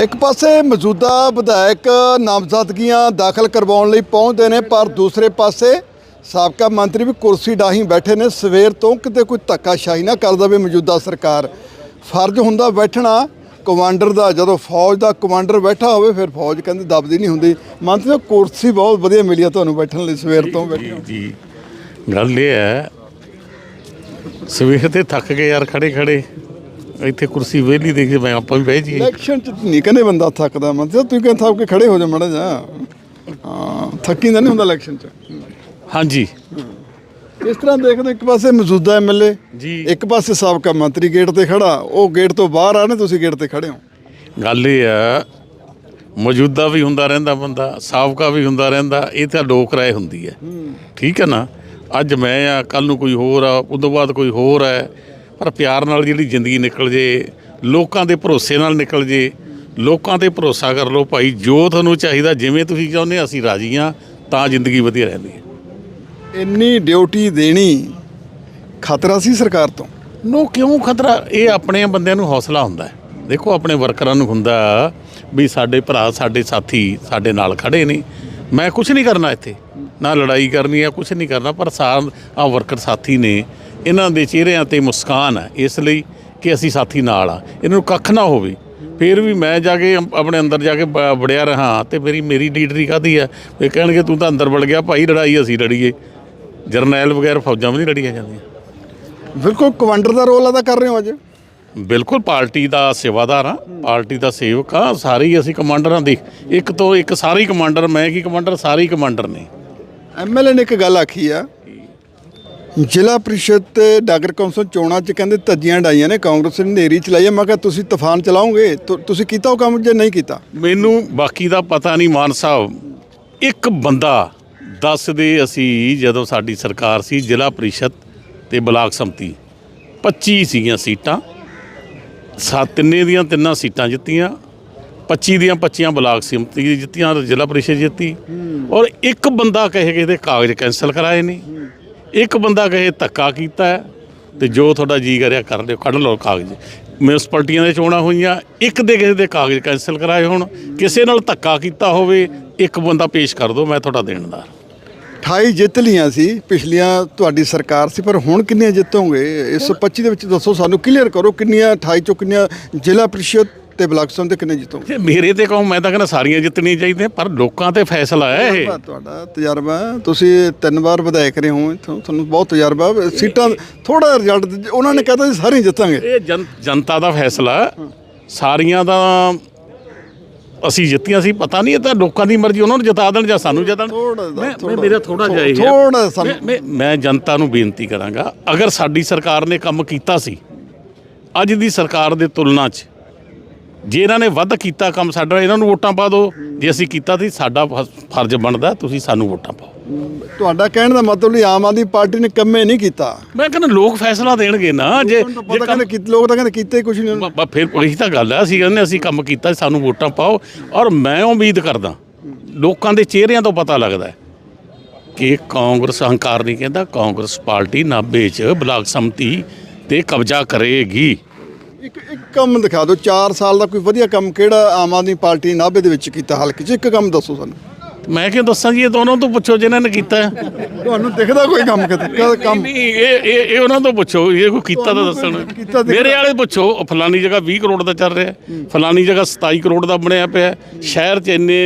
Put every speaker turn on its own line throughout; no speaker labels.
ਇੱਕ ਪਾਸੇ ਮੌਜੂਦਾ ਵਿਧਾਇਕ ਨਾਮਜ਼ਦਗੀਆਂ ਦਾਖਲ ਕਰਵਾਉਣ ਲਈ ਪਹੁੰਚਦੇ ਨੇ, ਪਰ ਦੂਸਰੇ ਪਾਸੇ ਸਾਬਕਾ ਮੰਤਰੀ ਵੀ ਕੁਰਸੀ ਡਾਹੀਂ ਬੈਠੇ ਨੇ। ਸਵੇਰ ਤੋਂ ਕਿਤੇ ਕੋਈ ਧੱਕਾਸ਼ਾਹੀ ਨਾ ਕਰ ਦਵੇ ਮੌਜੂਦਾ ਸਰਕਾਰ। ਫਰਜ਼ ਹੁੰਦਾ ਬੈਠਣਾ, ਕਮਾਂਡਰ ਦਾ, ਜਦੋਂ ਫੌਜ ਦਾ ਕਮਾਂਡਰ ਬੈਠਾ ਹੋਵੇ, ਫਿਰ ਫੌਜ ਕਹਿੰਦੇ ਦਬਦੀ ਨਹੀਂ ਹੁੰਦੀ। ਮੰਤਰੀ ਸਾਹਿਬ, ਕੁਰਸੀ ਬਹੁਤ ਵਧੀਆ ਮਿਲੀ ਆ ਤੁਹਾਨੂੰ ਬੈਠਣ ਲਈ ਸਵੇਰ ਤੋਂ ਬੈਠੇ
ਜੀ ਗੱਲ ਇਹ ਹੈ, ਸਵੇਰ ਤੇ ਥੱਕ ਗਏ ਯਾਰ ਖੜੇ ਖੜੇ ਇੱਥੇ ਕੁਰਸੀ ਵਿਹਲੀ ਦੇਖ ਕੇ ਮੈਂ ਆਪਾਂ ਵੀ ਬਹਿ ਜੀਏ
ਇਲੈਕਸ਼ਨ ਚ ਨਹੀਂ ਕਹਿੰਦੇ ਬੰਦਾ ਥੱਕਦਾ ਮੰਤਰੀ ਸਾਹਿਬ ਤੁਸੀਂ ਕਹਿੰਦੇ ਥੱਕ ਕੇ ਖੜੇ ਹੋ ਜਾ ਮੜਾ ਜਾ ਹਾਂ ਥੱਕੀ ਦਾ ਨਹੀਂ ਹੁੰਦਾ ਇਲੈਕਸ਼ਨ ਚ?
ਹਾਂਜੀ।
ਇਸ ਤਰ੍ਹਾਂ ਦੇਖਦੇ ਇੱਕ ਪਾਸੇ ਮੌਜੂਦਾ ਐਮਐਲਏ
ਜੀ।
ਇੱਕ ਪਾਸੇ ਸਾਬਕਾ ਮੰਤਰੀ ਗੇਟ ਤੇ ਖੜਾ। ਉਹ ਗੇਟ ਤੋਂ ਬਾਹਰ ਆ ਨੇ ਤੁਸੀਂ ਗੇਟ ਤੇ ਖੜੇ ਹੋ।
ਗੱਲ ਇਹ ਹੈ ਮੌਜੂਦਾ ਵੀ ਹੁੰਦਾ ਰਹਿੰਦਾ ਬੰਦਾ ਸਾਬਕਾ ਵੀ ਹੁੰਦਾ ਰਹਿੰਦਾ ਇਹ ਤਾਂ ਲੋਕ ਰਾਏ ਹੁੰਦੀ ਹੈ। ਠੀਕ ਹੈ ਨਾ? ਅੱਜ ਮੈਂ ਆ ਕੱਲ ਨੂੰ ਕੋਈ ਹੋਰ ਆ ਉਦੋਂ ਬਾਅਦ ਕੋਈ ਹੋਰ ਹੈ। ਪਰ ਪਿਆਰ ਨਾਲ ਜਿਹੜੀ ਜ਼ਿੰਦਗੀ ਨਿਕਲ ਜੇ ਲੋਕਾਂ ਦੇ ਭਰੋਸੇ ਨਾਲ ਨਿਕਲ ਜੇ ਲੋਕਾਂ ਤੇ ਭਰੋਸਾ ਕਰ ਲਓ ਭਾਈ ਜੋ ਤੁਹਾਨੂੰ ਚਾਹੀਦਾ ਜਿਵੇਂ ਤੁਸੀਂ ਚਾਹੁੰਦੇ ਅਸੀਂ ਰਾਜੀ ਹਾਂ ਤਾਂ ਜ਼ਿੰਦਗੀ ਵਧੀਆ ਰਹਿੰਦੀ ਹੈ।
ਇੰਨੀ ਡਿਊਟੀ ਦੇਣੀ ਖਤਰਾ ਸੀ ਸਰਕਾਰ ਤੋਂ?
ਨੋ ਕਿਉਂ ਖਤਰਾ? ਇਹ ਆਪਣੇ ਬੰਦਿਆਂ ਨੂੰ ਹੌਸਲਾ ਹੁੰਦਾ ਹੈ। ਦੇਖੋ ਆਪਣੇ ਵਰਕਰਾਂ ਨੂੰ ਹੁੰਦਾ ਵੀ ਸਾਡੇ ਭਰਾ ਸਾਡੇ ਸਾਥੀ ਸਾਡੇ ਨਾਲ ਖੜੇ ਨੇ। ਮੈਂ ਕੁਝ ਨਹੀਂ ਕਰਨਾ ਇੱਥੇ। ਨਾ ਲੜਾਈ ਕਰਨੀ ਹੈ ਕੁਝ ਨਹੀਂ ਕਰਨਾ ਪਰ ਸਾਰ ਆ ਵਰਕਰ ਸਾਥੀ ਨੇ ਇਹਨਾਂ ਦੇ ਚਿਹਰਿਆਂ ਤੇ ਮੁਸਕਾਨ ਹੈ ਇਸ ਲਈ ਕਿ ਅਸੀਂ ਸਾਥੀ ਨਾਲ ਆ ਇਹਨਾਂ ਨੂੰ ਕੱਖ ਨਾ ਹੋਵੇ। ਫਿਰ ਵੀ ਮੈਂ ਜਾ ਕੇ ਆਪਣੇ ਅੰਦਰ ਜਾ ਕੇ ਵੜਿਆ ਰਹਾ ਤੇ ਮੇਰੀ ਮੇਰੀ ਲੀਡਰੀ ਕਾਦੀ ਹੈ? ਇਹ ਕਹਿਣਗੇ ਤੂੰ ਤਾਂ ਅੰਦਰ ਵੜ ਗਿਆ ਭਾਈ ਲੜਾਈ ਅਸੀਂ ਲੜੀਏ। ਜਰਨੈਲ ਵਗੈਰ ਫੌਜਾਂ ਵੀ ਨਹੀਂ ਲੜੀਆਂ ਜਾਂਦੀਆਂ।
ਬਿਲਕੁਲ ਕਮਾਂਡਰ ਦਾ ਰੋਲ ਅਦਾ ਕਰ ਰਹੇ ਹੋ ਅੱਜ?
ਬਿਲਕੁਲ ਪਾਰਟੀ ਦਾ ਸੇਵਾਦਾਰ ਆ ਪਾਰਟੀ ਦਾ ਸੇਵਕ ਆ ਸਾਰੇ ਹੀ ਅਸੀਂ ਕਮਾਂਡਰਾਂ ਦੇ। ਇੱਕ ਤੋਂ ਇੱਕ ਸਾਰੇ ਹੀ ਕਮਾਂਡਰ ਮੈਂ ਕੀ ਕਮਾਂਡਰ ਸਾਰੇ ਹੀ ਕਮਾਂਡਰ ਨੇ।
ਐਮਐਲਏ ਨੇ ਇੱਕ ਗੱਲ ਆਖੀ ਆ ਜ਼ਿਲ੍ਹਾ ਪ੍ਰੀਸ਼ਦ ਤੇ ਨਗਰ ਕੌਂਸਲ ਚੋਣਾਂ 'ਚ ਕਹਿੰਦੇ ਧੱਜੀਆਂ ਡਾਈਆਂ ਨੇ ਕਾਂਗਰਸ ਨੇ ਨੇਰੀ ਚਲਾਈ ਹੈ। ਮੈਂ ਕਿਹਾ ਤੁਸੀਂ ਤੂਫਾਨ ਚਲਾਓਗੇ? ਤੁ- ਤੁਸੀਂ ਕੀਤਾ ਉਹ ਕੰਮ ਜੇ ਨਹੀਂ ਕੀਤਾ?
ਮੈਨੂੰ ਬਾਕੀ ਦਾ ਪਤਾ ਨਹੀਂ ਮਾਨ ਸਾਹਿਬ। ਇੱਕ ਬੰਦਾ ਦੱਸਦੇ ਅਸੀਂ ਜਦੋਂ ਸਾਡੀ ਸਰਕਾਰ ਸੀ ਜ਼ਿਲ੍ਹਾ ਪ੍ਰੀਸ਼ਦ ਤੇ ਬਲਾਕ ਸੰਮਤੀ। 25 ਸੀਗੀਆਂ ਸੀਟਾਂ। ਸੱਤ ਤਿੰਨੇ ਦੀਆਂ ਤਿੰਨਾਂ ਸੀਟਾਂ ਜਿੱਤੀਆਂ। 25 ਦੀਆਂ 25 ਬਲਾਕ ਸੰਮਤੀ ਜਿੱਤੀਆਂ ਤੇ ਜ਼ਿਲ੍ਹਾ ਪ੍ਰੀਸ਼ਦ ਜਿੱਤੀ। ਔਰ ਇੱਕ ਬੰਦਾ ਕਹੇ ਕਿ ਇਹਦੇ ਕਾਗਜ਼ ਕੈਂਸਲ ਕਰਾਏ ਨੇ। ਇੱਕ ਬੰਦਾ ਕਹੇ ਧੱਕਾ ਕੀਤਾ ਹੈ ਤੇ ਜੋ ਤੁਹਾਡਾ ਜੀ ਕਰਿਆ ਕਰ ਲਿਓ ਕੱਢ ਲਓ ਕਾਗਜ਼। ਮਿਊਨਿਸਪਲਟੀਆਂ ਦੇ ਚੋਣਾਂ ਹੋਈਆਂ, ਇੱਕ ਦੇ ਕਿਸੇ ਦੇ ਕਾਗਜ਼ ਕੈਂਸਲ ਕਰਾਏ ਹੋਣ, ਕਿਸੇ ਨਾਲ ਧੱਕਾ ਕੀਤਾ ਹੋਵੇ, ਇੱਕ ਬੰਦਾ ਪੇਸ਼ ਕਰ ਦਿਓ, ਮੈਂ ਤੁਹਾਡਾ ਦੇਣਦਾਰ।
28 ਜਿੱਤ ਲੀਆਂ ਸੀ, ਪਿਛਲੀਆਂ ਤੁਹਾਡੀ ਸਰਕਾਰ ਸੀ, ਪਰ ਹੁਣ ਕਿੰਨੀਆਂ ਜਿੱਤੋਗੇ? ਇਸ 25 ਦੇ ਵਿੱਚ ਦੱਸੋ ਸਾਨੂੰ ਕਲੀਅਰ ਕਰੋ ਕਿੰਨੀਆਂ 28 ਚੋਂ ਕਿੰਨੀਆਂ ਜ਼ਿਲ੍ਹਾ ਪ੍ਰੀਸ਼ਦ ਤੇ ਬਲਾਕ ਸੰਮਤੀ ਤੇ ਕਿੰਨੇ ਜਿੱਤੋਗੇ
ਜੇ ਮੇਰੇ ਤੇ ਕਹੋ ਮੈਂ ਤਾਂ ਕਹਿੰਦਾ ਸਾਰੀਆਂ ਜਿੱਤਣੀਆਂ ਚਾਹੀਦੀਆਂ ਪਰ ਲੋਕਾਂ ਤੇ ਫੈਸਲਾ ਹੈ ਇਹ
ਤੁਹਾਡਾ ਤਜਰਬਾ। ਤੁਸੀਂ ਤਿੰਨ ਵਾਰ ਵਿਧਾਇਕ ਰਹੇ ਹੋ ਇੱਥੋਂ ਤੁਹਾਨੂੰ ਬਹੁਤ ਤਜਰਬਾ। ਸੀਟਾਂ ਥੋੜਾ ਰਿਜ਼ਲਟ ਉਹਨਾਂ ਨੇ ਕਹਤਾ ਸੀ ਸਾਰੀਆਂ ਜਿੱਤਾਂਗੇ
ਇਹ ਜਨ- ਜਨਤਾ ਦਾ ਫੈਸਲਾ ਹੈ। ਸਾਰੀਆਂ ਦਾ ਅਸੀਂ ਜਿੱਤੀਆਂ ਸੀ ਪਤਾ ਨਹੀਂ ਇਹ ਤਾਂ ਲੋਕਾਂ ਦੀ ਮਰਜ਼ੀ ਉਹਨਾਂ ਨੂੰ ਜਿਤਾ ਦੇਣ ਜਾਂ ਸਾਨੂੰ
ਥੋੜ੍ਹਾ ਜਿਹਾ,
ਮੈਂ- ਮੈਂ ਮੇਰਾ ਥੋੜਾ ਜਿਹਾ ਇਹ ਹੈ।
ਸਾਨੂੰ-
ਮੈਂ- ਮੈਂ ਮੈਂ ਜਨਤਾ ਨੂੰ ਬੇਨਤੀ ਕਰਾਂਗਾ ਅਗਰ ਸਾਡੀ ਸਰਕਾਰ ਨੇ ਕੰਮ ਕੀਤਾ ਸੀ ਅੱਜ ਦੀ ਸਰਕਾਰ ਦੇ ਤੁਲਨਾ 'ਚ ਜੇ ਇਹਨਾਂ ਨੇ ਵੱਧ ਕੀਤਾ ਕੰਮ ਸਾਡਾ ਇਹਨਾਂ ਨੂੰ ਵੋਟਾਂ ਪਾ ਦਿਓ। ਜੇ ਅਸੀਂ ਕੀਤਾ ਸੀ ਸਾਡਾ ਫਰਜ਼ ਬਣਦਾ ਤੁਸੀਂ ਸਾਨੂੰ ਵੋਟਾਂ ਪਾਓ।
ਤੁਹਾਡਾ ਕਹਿਣ ਦਾ ਮਤਲਬ ਨਹੀਂ ਆਮ ਆਦਮੀ ਪਾਰਟੀ ਨੇ ਕੰਮੇ ਨਹੀਂ ਕੀਤਾ।
ਮੈਂ ਕਹਿੰਦਾ ਲੋਕ ਫੈਸਲਾ ਦੇਣਗੇ ਨਾ ਜੇ
ਤਾਂ
ਜੇ
ਕਹਿੰਦੇ ਕਿ ਲੋਕ ਤਾਂ ਕਹਿੰਦੇ ਕੀਤੇ ਕੁਝ ਨਹੀਂ।
ਫਿਰ ਉਹੀ ਤਾਂ ਗੱਲ ਹੈ ਅਸੀਂ ਕਹਿੰਦੇ ਅਸੀਂ ਕੰਮ ਕੀਤਾ ਸਾਨੂੰ ਵੋਟਾਂ ਪਾਓ। ਔਰ ਮੈਂ ਉਮੀਦ ਕਰਦਾ ਲੋਕਾਂ ਦੇ ਚਿਹਰਿਆਂ ਤੋਂ ਪਤਾ ਲੱਗਦਾ ਹੈ ਕਿ ਕਾਂਗਰਸ ਹੰਕਾਰ ਨਹੀਂ ਕਹਿੰਦਾ ਕਾਂਗਰਸ ਪਾਰਟੀ ਨਾਭੇ 'ਚ ਬਲਾਕ ਸੰਮਤੀ ਤੇ ਕਬਜ਼ਾ ਕਰੇਗੀ।
ਇੱਕ ਇੱਕ ਕੰਮ ਦਿਖਾ ਦਿਓ 4 ਸਾਲ ਦਾ ਕੋਈ ਵਧੀਆ ਕੰਮ ਕਿਹੜਾ ਆਮ ਆਦਮੀ ਪਾਰਟੀ ਨਾਭੇ ਦੇ ਵਿੱਚ ਕੀਤਾ ਹਲਕੇ 'ਚ ਇੱਕ ਕੰਮ ਦੱਸੋ ਸਾਨੂੰ
ਮੈਂ ਕਿਉਂ ਦੱਸਾਂ ਜੀ ਇਹ ਦੋਨੋਂ ਤੋਂ ਪੁੱਛੋ ਜਿਨ੍ਹਾਂ ਨੇ ਕੀਤਾ ਹੈ।
ਤੁਹਾਨੂੰ ਦਿਖਦਾ ਕੋਈ ਕੰਮ ਕਿਤੇ ਕੰਮ
ਨਹੀਂ ਇਹ ਇਹ ਇਹ ਉਹਨਾਂ ਤੋਂ ਪੁੱਛੋ ਇਹ ਕੋਈ ਕੀਤਾ ਤਾਂ ਦੱਸਣ? ਮੇਰੇ ਵਾਲੇ ਪੁੱਛੋ ਉਹ ਫਲਾਨੀ ਜਗ੍ਹਾ 20 ਕਰੋੜ ਦਾ ਚੱਲ ਰਿਹਾ ਹੈ, ਫਲਾਨੀ ਜਗ੍ਹਾ 27 ਕਰੋੜ ਦਾ ਬਣਿਆ ਪਿਆ ਹੈ, ਸ਼ਹਿਰ 'ਚ ਇੰਨੇ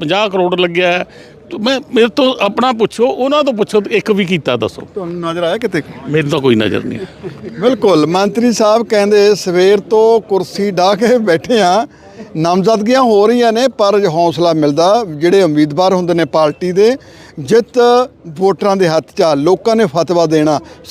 50 ਕਰੋੜ ਲੱਗਿਆ ਹੈ। ਤੇ ਮੈਂ ਮੇਰੇ ਤੋਂ ਆਪਣਾ ਪੁੱਛੋ ਉਹਨਾਂ ਤੋਂ ਪੁੱਛੋ ਇੱਕ ਵੀ ਕੀਤਾ ਦੱਸੋ।
ਤੁਹਾਨੂੰ ਨਜ਼ਰ ਆਇਆ ਕਿਤੇ?
ਮੇਰੇ ਤਾਂ ਕੋਈ ਨਜ਼ਰ ਨਹੀਂ ਹੈ
ਬਿਲਕੁਲ ਮੰਤਰੀ ਸਾਹਿਬ ਕਹਿੰਦੇ ਸਵੇਰ ਤੋਂ ਕੁਰਸੀ ਢਾ ਕੇ ਬੈਠੇ ਆ। ਨਾਮਜ਼ਦਗੀਆਂ ਹੋ ਰਹੀਆਂ ਨੇ ਪਰ ਹੌਸਲਾ ਮਿਲਦਾ ਜਿਹੜੇ ਉਮੀਦਵਾਰ ਹੁੰਦੇ ਨੇ ਪਾਰਟੀ ਦੇ ਜਿੱਤ ਵੋਟਰਾਂ ਦੇ ਹੱਥ 'ਚ ਆ ਲੋਕਾਂ ਨੇ ਫਤਵਾ ਦੇਣਾ।